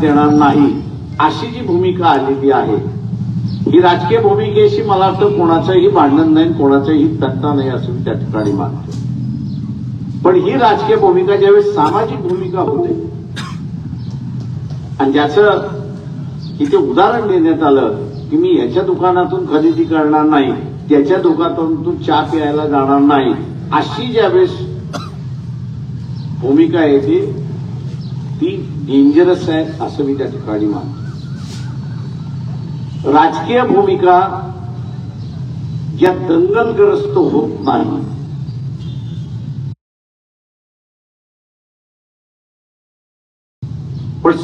देणार नाही अशी जी भूमिका आलेली आहे ही राजकीय भूमिकेशी मला वाटतं कोणाचंही भांडण नाही कोणाचंही तक्ता नाही असं मी त्या ठिकाणी मानतो. पण ही राजकीय भूमिका ज्यावेळेस सामाजिक भूमिका होते आणि ज्याचं इथे उदाहरण देण्यात आलं की मी याच्या दुकानातून खरेदी करणार नाही त्याच्या दुकानातून चहा प्यायला जाणार नाही अशी ज्यावेळेस भूमिका येते ती डेंजरस आहे असं मी त्या ठिकाणी मानतो. राजकीय भूमिका या दंगलग्रस्त होत नाही. पण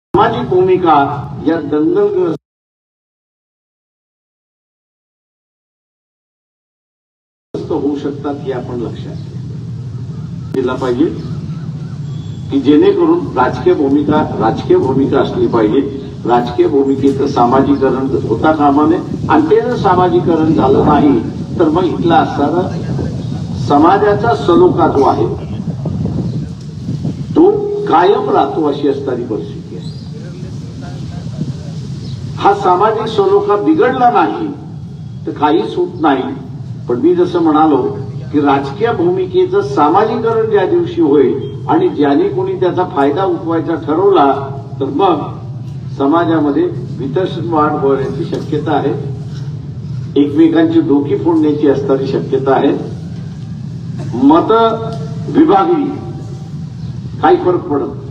सामाजिक भूमिका या दंगलग्रस्त होऊ शकतात हे आपण लक्षात दिला पाहिजे की जेणेकरून राजकीय भूमिका राजकीय भूमिका असली पाहिजे. राजकीय भूमिकेचं सामाजिकरण होता कामाने आणि ते जर सामाजिकरण झालं नाही तर मग इथला असणारा समाजाचा सलोखा जो आहे तो कायम राहतो अशी असणारी परिस्थिती आहे. हा सामाजिक सलोखा बिघडला नाही तर काहीच होत नाही. पण मी जसं म्हणालो की राजकीय भूमिकेचं सामाजिकरण ज्या दिवशी होईल आणि ज्याने कोणी त्याचा फायदा उठवायचा ठरवला तर मग समाजामध्ये वितर्षण वाढ होण्याची शक्यता आहे. एकमेकांची डोकी फोडण्याची असणारी शक्यता आहे. मत विभागली काही फरक पडत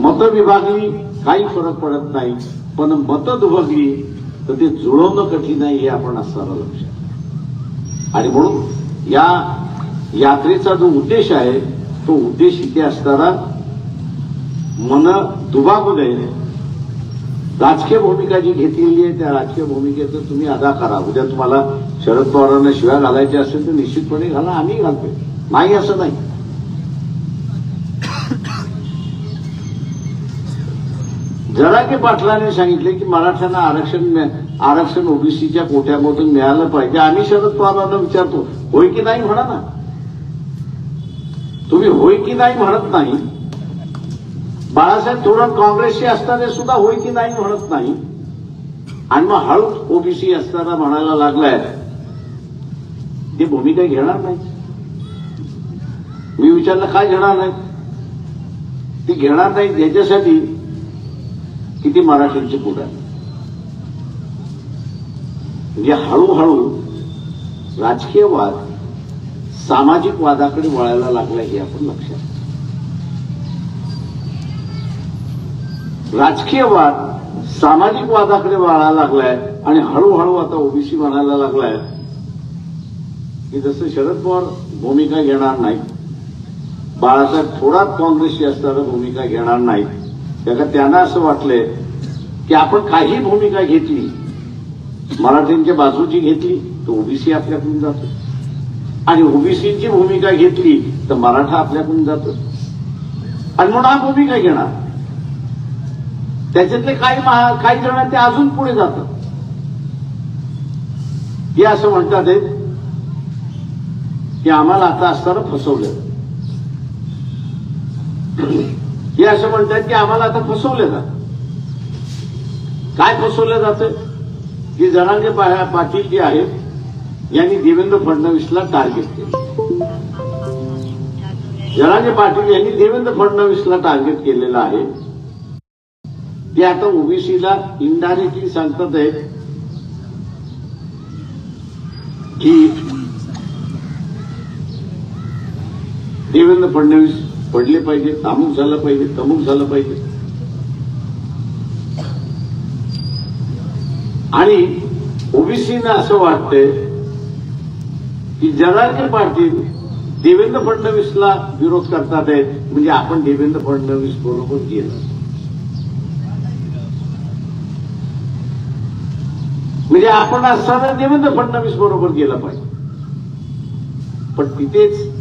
मत विभागली काही फरक पडत नाही. पण मत दुभगली तर ते जुळवणं कठीण आहे हे आपण असणारा लक्षात आणि म्हणून या यात्रेचा जो उद्देश आहे तो उद्देश इथे असणारा मन दुबागू नये राजकीय भूमिका जी घेतलेली आहे त्या राजकीय भूमिकेचं तुम्ही अदा करा. उद्या तुम्हाला शरद पवारांना शिवाय घालायचे असेल तर निश्चितपणे घाला आम्ही घालतोय. नाही असं नाही. जरांगे पाटलाने सांगितले की मराठ्यांना आरक्षण आरक्षण ओबीसीच्या कोट्यामधून मिळालं पाहिजे. आम्ही शरद पवारांना विचारतो होय की नाही म्हणा ना? तुम्ही होय की नाही म्हणत नाही? बाळासाहेब थोरात काँग्रेसशी असताना सुद्धा होय की नाही म्हणत नाही? आणि मग हळूच ओबीसी असताना म्हणायला लागलाय ती भूमिका घेणार नाही. मी विचारलं काय घेणार नाही? ती घेणार नाही. याच्यासाठी किती मराठ्यांचे पुढे म्हणजे हळूहळू राजकीय वाद सामाजिक वादाकडे वळायला लागला हे आपण लक्षात राजकीय वाद सामाजिक वादाकडे वळायला लागलाय आणि हळूहळू आता ओबीसी म्हणायला लागलाय की जसं शरद पवार भूमिका घेणार नाही बाळासाहेब थोरात काँग्रेसची असताना भूमिका घेणार नाहीत त्याला त्यांना असं वाटलंय की आपण काही भूमिका घेतली मराठींच्या बाजूची घेतली तर ओबीसी आपल्याकडून जातो. आणि ओबीसीची भूमिका घेतली तर मराठा आपल्याकडून जातो. आणि म्हणून हा भूमिका घेणार. त्याच्यातले काही काही जण ते अजून पुढे जातात. हे असं म्हणतात की आम्हाला आता असताना फसवलं. हे असं म्हणतात की आम्हाला आता फसवलं जात. काय फसवलं जातं? की जरांगे पाटील जे आहेत यांनी देवेंद्र फडणवीसला टार्गेट केलं. जरांगे पाटील यांनी देवेंद्र फडणवीसला टार्गेट केलेलं आहे. ते आता ओबीसीला इनडायरेक्टली सांगतात आहेत की देवेंद्र फडणवीस पडले पाहिजे अमुक झालं पाहिजे तमुक झालं पाहिजे. आणि ओबीसीना असं वाटतंय की जरांगे पाटील देवेंद्र फडणवीसला विरोध करतात आहेत म्हणजे आपण देवेंद्र फडणवीस बरोबर गेलो. म्हणजे आपण असताना देवेंद्र फडणवीस बरोबर गेला पाहिजे. पण तिथेच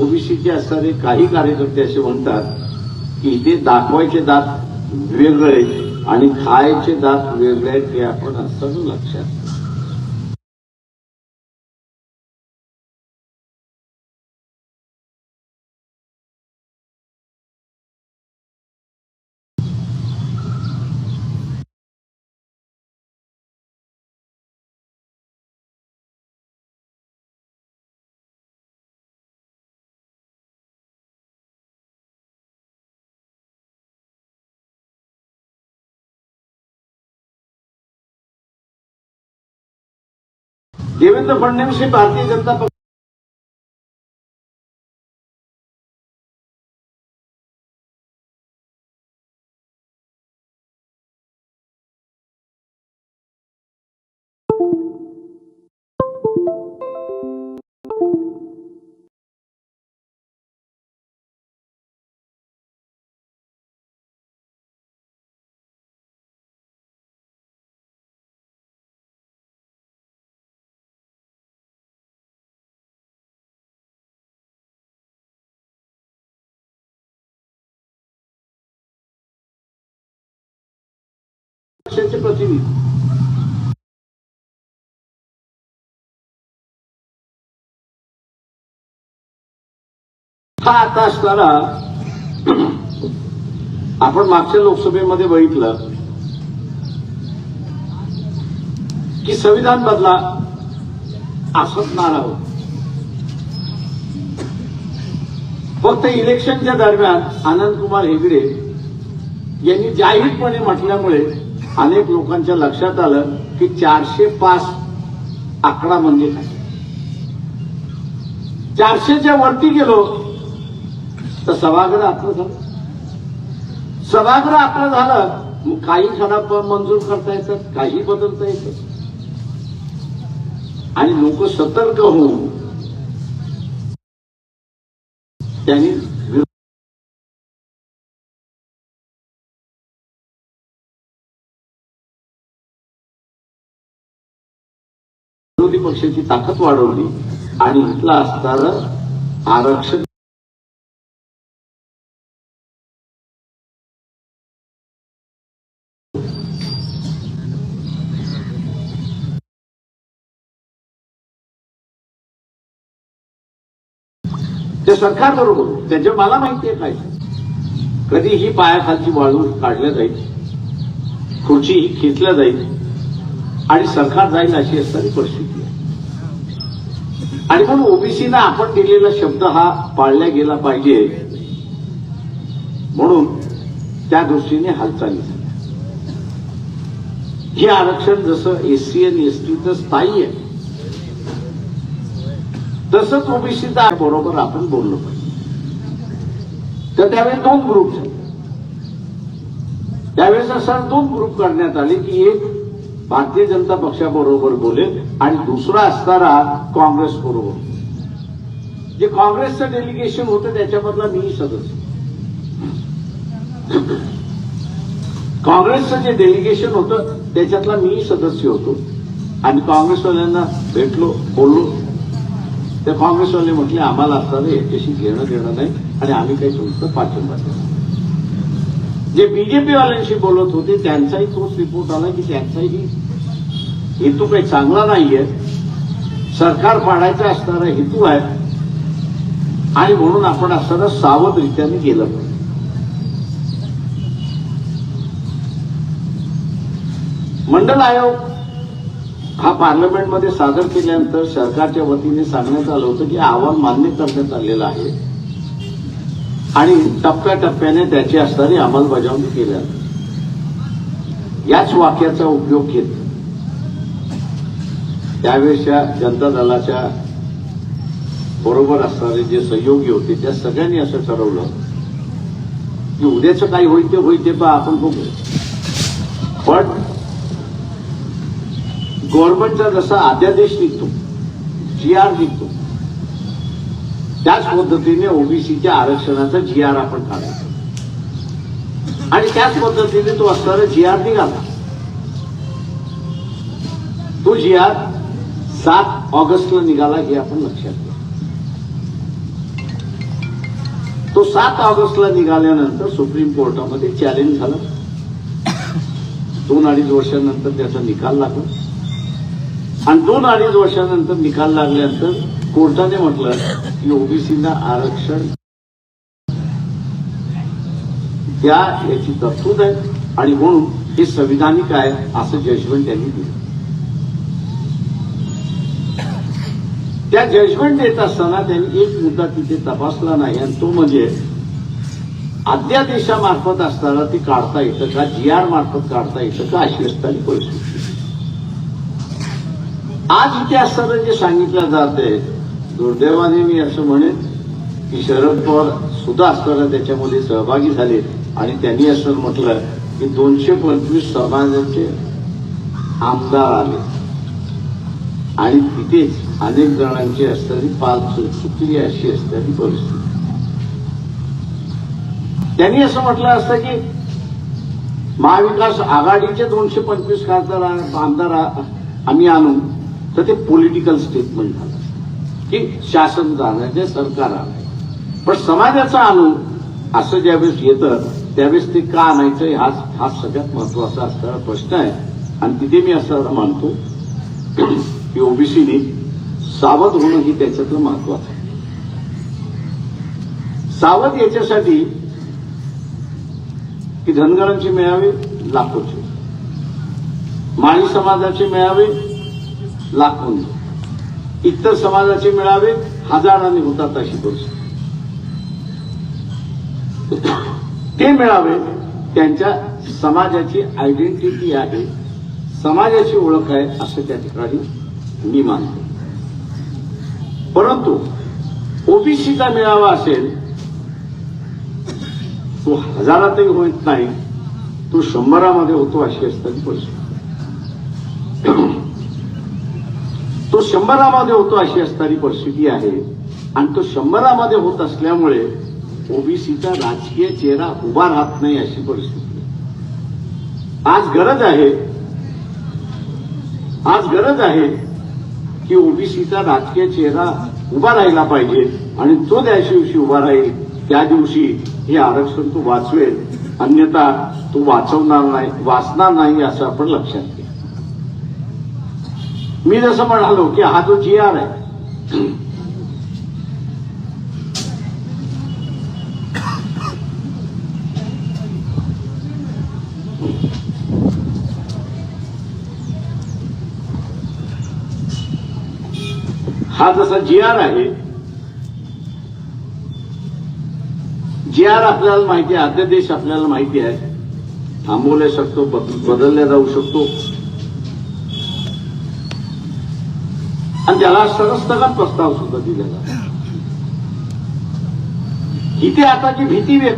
ओबीसीचे असणारे काही कार्यकर्ते असे म्हणतात की ते दाखवायचे दात वेगळे आणि खायचे दात वेगळे आहेत हे आपण असताना लक्षात देवेंद्र फडणवीस हे भारतीय जनता पक्ष पक्षाचे प्रतिनिधी. हा आता असताना आपण मागच्या लोकसभेमध्ये बघितलं की संविधान बदला असत नारा होत फक्त इलेक्शनच्या दरम्यान आनंद कुमार हेगडे यांनी जाहीरपणे म्हटल्यामुळे अनेक लोकांच्या लक्षात आलं की चारशे पाच आकडा म्हणजे काय चारशेच्या वरती गेलो तर सभागृह आपलं झालं. सभागृह आपलं झालं काही ठराव मंजूर करता येतात काही बदलता येतात. आणि लोक सतर्क होऊन त्यांनी विरोधी पक्षाची ताकद वाढवली आणि म्हटलं असणारं आरक्षण ते सरकार बरोबर. त्याच्या मला माहिती काय. कधी ही पायाखालची वाळू काढल्या जाईल. खुर्ची ही खेचल्या जाईल. आणि सरकार जाईल अशी असणारी परिस्थिती. आणि म्हणून ओबीसीना आपण दिलेला शब्द हा पाळला गेला पाहिजे. म्हणून त्या दृष्टीने हालचाली झाल्या. हे आरक्षण जसं एससी आणि एसटीचं स्थायी आहे तसंच ओबीसीचा बरोबर आपण बोललो पाहिजे. तर त्यावेळेस दोन ग्रुप झाले. त्यावेळेस असं दोन ग्रुप करण्यात आले की एक भारतीय जनता पक्षाबरोबर बोलेल आणि दुसरा असणारा काँग्रेस बरोबर. जे काँग्रेसचं डेलिगेशन होतं त्याच्यामधला मी सदस्य. काँग्रेसचं जे डेलिगेशन होतं त्याच्यातला मी सदस्य होतो. आणि काँग्रेसवाल्यांना भेटलो बोललो. तर काँग्रेसवाले म्हटले आम्हाला असताना याच्याशी घेणं देणं नाही आणि आम्ही काही तुमचं पाठिंबा देणार जे बीजेपी वाल्यांशी बोलत होते त्यांचाही तोच रिपोर्ट आला की त्यांचाही हेतू काही चांगला नाहीये. सरकार पाडायचा असणारा हेतू आहे. आणि म्हणून आपण असताना सावधरित्याने गेलं पाहिजे. मंडल आयोग हा पार्लमेंटमध्ये सादर केल्यानंतर सरकारच्या वतीने सांगण्यात आलं होतं की आव्हान मान्य करण्यात आलेलं आहे. आणि टप्प्याटप्प्याने त्याची असणारी अंमलबजावणी केल्या याच वाक्याचा उपयोग घेत त्यावेळेसच्या जनता दलाच्या बरोबर असणारे जे सहयोगी होते त्या सगळ्यांनी असं ठरवलं की उद्याचं काही होईल ते होईल ते पहा आपण बघू. पण गव्हर्नमेंटचा जसा अध्यादेश निघतो जी आर निघतो त्याच पद्धतीने ओबीसीच्या आरक्षणाचा जी आर आपण काढायचा आणि त्याच पद्धतीने तो असणारा जी आर निघाला. तो जी आर सात ऑगस्टला निघाला हे आपण लक्षात घ्या. तो सात ऑगस्टला निघाल्यानंतर सुप्रीम कोर्टामध्ये चॅलेंज झालं. दोन अडीच वर्षानंतर त्याचा निकाल लागला. आणि दोन अडीच वर्षानंतर निकाल लागल्यानंतर कोर्टाने म्हटलं की ओबीसीना आरक्षण द्या याची तरतूद आहे. आणि म्हणून हे संविधानिक आहे असं जजमेंट त्यांनी दिलं. त्या जजमेंट देत असताना त्यांनी एक मुद्दा तिथे तपासला नाही आणि तो म्हणजे अध्यादेशामार्फत असताना ती काढता येतं का जी आर मार्फत काढता येतं का अशी असताना परिस्थिती. आज इथे असताना जे सांगितलं जाते दुर्दैवाने मी असं म्हणेन की शरद पवार सुद्धा असताना त्याच्यामध्ये सहभागी झाले आणि त्यांनी असं म्हटलं की दोनशे पंचवीस समाजाचे आमदार आले. आणि तिथेच अनेक जणांची असणारी पाल चुकली अशी असणारी परिस्थिती. त्यांनी असं म्हटलं असतं की महाविकास आघाडीचे दोनशे पंचवीस खासदार आमदार आम्ही आणू तर ते पॉलिटिकल स्टेटमेंट झालं. की शासन जाण्याचे सरकार आलं पण समाजाचा आणून असं ज्यावेळेस येतं त्यावेळेस ते का आणायचं हा हा सगळ्यात महत्त्वाचा असणारा प्रश्न आहे. आणि तिथे मी असं मानतो की ओबीसीने सावध होणं ही त्याच्यातलं महत्वाचं आहे. सावध याच्यासाठी की धनगरांची मिळावी लाखोची. माळी समाजाची मिळावी लाखोंची. इतर समाजाचे मेळावे हजारांनी होतात अशी परिस्थिती ते मेळावे त्यांच्या समाजाची आयडेंटिटी आहे समाजाची ओळख आहे असं त्या ठिकाणी मी मानतो. परंतु ओबीसीचा मेळावा असेल तो हजारातही होत नाही तो शंभरामध्ये होतो अशी असताना परिस्थिती. तो शंभरामध्ये होतो अशी असणारी परिस्थिती आहे. आणि तो शंभरामध्ये होत असल्यामुळे ओबीसीचा राजकीय चेहरा उभा राहत नाही अशी परिस्थिती आज गरज आहे आज गरज आहे की ओबीसीचा राजकीय चेहरा उभा राहिला पाहिजे आणि तो त्या दिवशी उभा राहील. त्या दिवशी हे आरक्षण तो वाचवेल. अन्यथा तो वाचवणार नाही वाचणार नाही असं आपण लक्षात घ्या मी जसं म्हणालो की हा जो जी आर आहे हा जसा जी आर आहे जी आर आपल्याला माहिती आहे अध्यादेश आपल्याला माहिती आहे. थांबवल्या शकतो बद- बदलल्या जाऊ शकतो. आणि त्याला सरस्थगन प्रस्ताव सुद्धा दिलेला इथे आता जी भीती व्यक्त